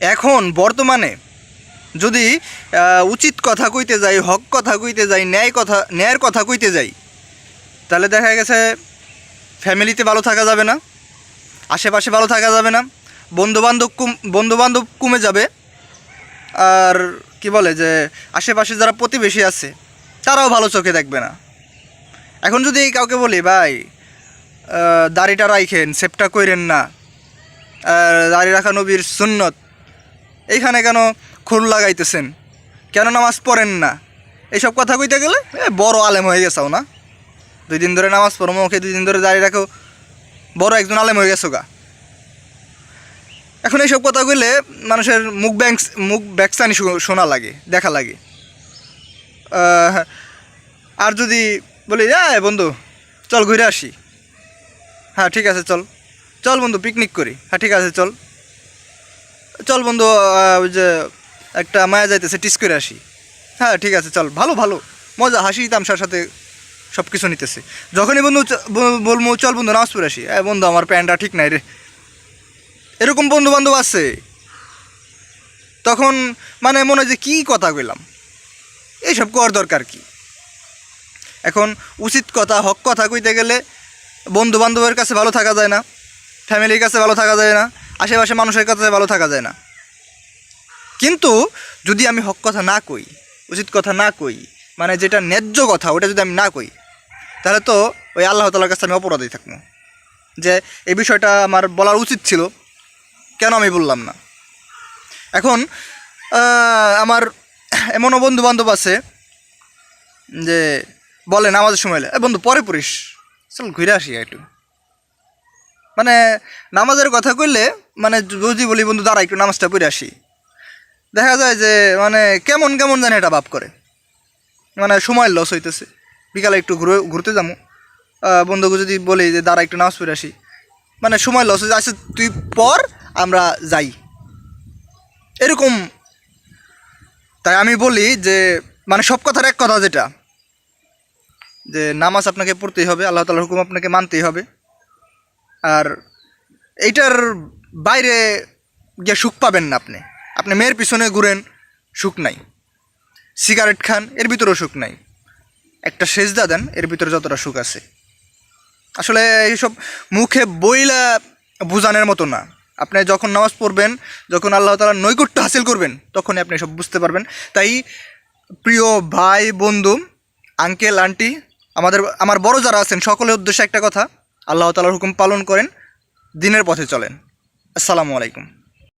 এখন, বর্তমানে, যদি উচিত কথা কইতে যাই, হক কথা কইতে যাই, ন্যায় কথা, ন্যায়ের কথা কইতে যাই, তাহলে দেখা গেছে, ফ্যামিলিতে ভালো থাকা যাবে না, আশেপাশে ভালো থাকা যাবে না, বন্ধুবান্ধব কুম, বন্ধুবান্ধব কমে যাবে, আর কি বলে যে, আশেপাশে যারা প্রতিবেশী আছে, তারাও ভালো চোখে দেখবে না। এখন যদি কাউকে বলি, ভাই দাড়িটা রাইখেন, সেপটা কইরেন না দাড়ি রাখা নবীর সুন্নত এইখানে কেন খুর লাগাইতেছেন? কেন নামাজ পড়েন না? এইসব কথা কইতে গেলে, এ, বড় আলেম হয়ে গেছাও না? দুই দিন ধরে নামাজ পড়ো, মুখে দুই দিন ধরে দাঁড়িয়ে রাখো, বড় একজন আলেম হয়ে গেছো গা। এখন এইসব কথা কইলে মানুষের মুখ ব্যাংক মুখ ব্যাকসানি শোনা লাগে, দেখা লাগে। আর যদি বলি হ্যাঁ বন্ধু, চল ঘুরে আসি। হ্যাঁ ঠিক আছে, চল। চল বন্ধু পিকনিক করি। হ্যাঁ ঠিক আছে, চল। চল বন্ধু ওই যে একটা মায়া যাইতেছে, টিস করে আসি। হ্যাঁ ঠিক আছে, চল, ভালো ভালো। মজা, হাসি, তামসার সাথে সব কিছু নিতেছে। যখনই বন্ধু বলব, চল বন্ধু, নামাজ পড়ে আসি। হ্যাঁ বন্ধু, আমার প্যান্টটা ঠিক নাই রে। এরকম বন্ধু বান্ধব আছে। তখন মানে মনে হয় যে কী কথা কইলাম? এইসব করার দরকার কি? এখন উচিত কথা, হক কথা কইতে গেলে বন্ধু বান্ধবের কাছে ভালো থাকা যায় না। ফ্যামিলির কাছে ভালো থাকা যায় না। আশেপাশে মানুষের কাছে ভালো থাকা যায় না। কিন্তু যদি আমি হক কথা না কই, উচিত কথা না কই মানে যেটা ন্যায্য কথা ওটা যদি আমি না কই, তাহলে তো ওই আল্লাহ তালার কাছে আমি অপরাধী থাকব। যে এই বিষয়টা আমার বলার উচিত ছিল, কেন আমি বললাম না? এখন আমার এমনও বন্ধু বান্ধব আছে, যে বলে নামাজের সময় বন্ধু, পরে পড়িস, চল ঘুরে আসি একটু। মানে নামাজের কথা কইলে মানে যদি বলি, বন্ধু, দাঁড়া, একটু নামাজটা পড়ে আসি। দেখা যায় যে মানে কেমন কেমন জানি এটা ভাব করে। মানে সময় লস হইতেছে। বিকালে একটু ঘুরে, ঘুরতে যাব বন্ধুকে যদি বলি যে, দাঁড়া, একটু নামাজ পড়ে আসি। মানে সময় লস হয়ে আচ্ছা তুই পর, আমরা যাই। এরকম। তাই আমি বলি যে মানে সব কথার এক কথা যেটা, যে নামাজ আপনাকে পড়তেই হবে, আল্লাহ তালার হুকুম আপনাকে মানতেই হবে। আর এইটার বাইরে গিয়ে সুখ পাবেন না আপনি। আপনি মেয়ের পিছনে ঘুরেন, সুখ নাই। সিগারেট খান, এর ভিতরেও সুখ নাই। একটা সেজদা দেন, এর ভিতরে যতটা সুখ আছে। আসলে এইসব মুখে বইলা বুঝানোর মতো না। আপনি যখন নামাজ পড়বেন, যখন আল্লাহ তালার নৈকট্য হাসিল করবেন, তখনই আপনি সব বুঝতে পারবেন। তাই প্রিয় ভাই, বন্ধু আঙ্কেল আন্টি আমাদের, আমার বড় যারা আছেন, সকলের উদ্দেশ্যে একটা কথা। আল্লাহ তালার হুকুম পালন করেন দিনের পথে চলেন। আসসালামু আলাইকুম।